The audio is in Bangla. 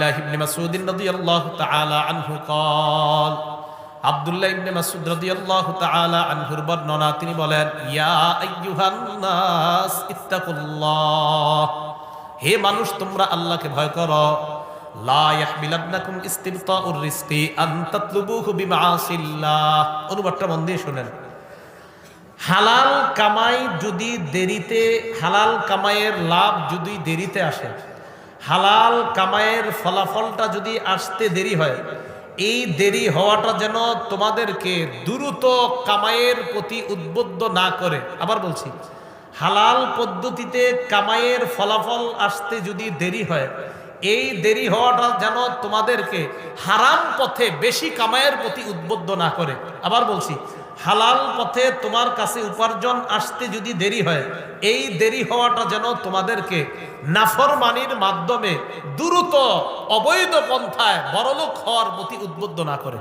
الله بن مسعود رضي الله تعالى عنه قال আব্দুল্লাহ ইবনে মাসউদ রাদিয়াল্লাহু তাআলা আনহুর বর্ণনা তিনি বলেন ইয়া আইয়ুহান নাস ইত্তাকুল্লাহ হে মানুষ তোমরা আল্লাহকে ভয় করো লা ইয়াহমিলান্নাকুম ইস্তিবতাউর রিজকি আন তাতলুবুহু বিমাআসিল্লাহ অনুবাদটা মন দিয়ে শুনেন হালাল কামাই যদি দেরিতে হালাল কামাইয়ের লাভ যদি দেরিতে আসে হালাল কামাইয়ের ফলাফলটা যদি আসতে দেরি হয়, এই দেরি হওয়াটা যেন তোমাদেরকে দ্রুত কামাইয়ের প্রতি উদ্বুদ্ধ না করে। আবার বলছি, হালাল পদ্ধতিতে কামাইয়ের ফলাফল আসতে যদি দেরি হয়, এই দেরি হওয়াটা যেন তোমাদেরকে হারাম পথে বেশি কামাইয়ের প্রতি উদ্বুদ্ধ না করে। আবার বলছি হালাল পথে তোমার কাছে উপার্জন আসতে যদি দেরি হয়, এই দেরি হওয়াটা যেন তোমাদেরকে নাফরমানির মাধ্যমে দ্রুত অবৈধ পন্থায় বড়লোক হওয়ার প্রতি উদ্বুদ্ধ না করে।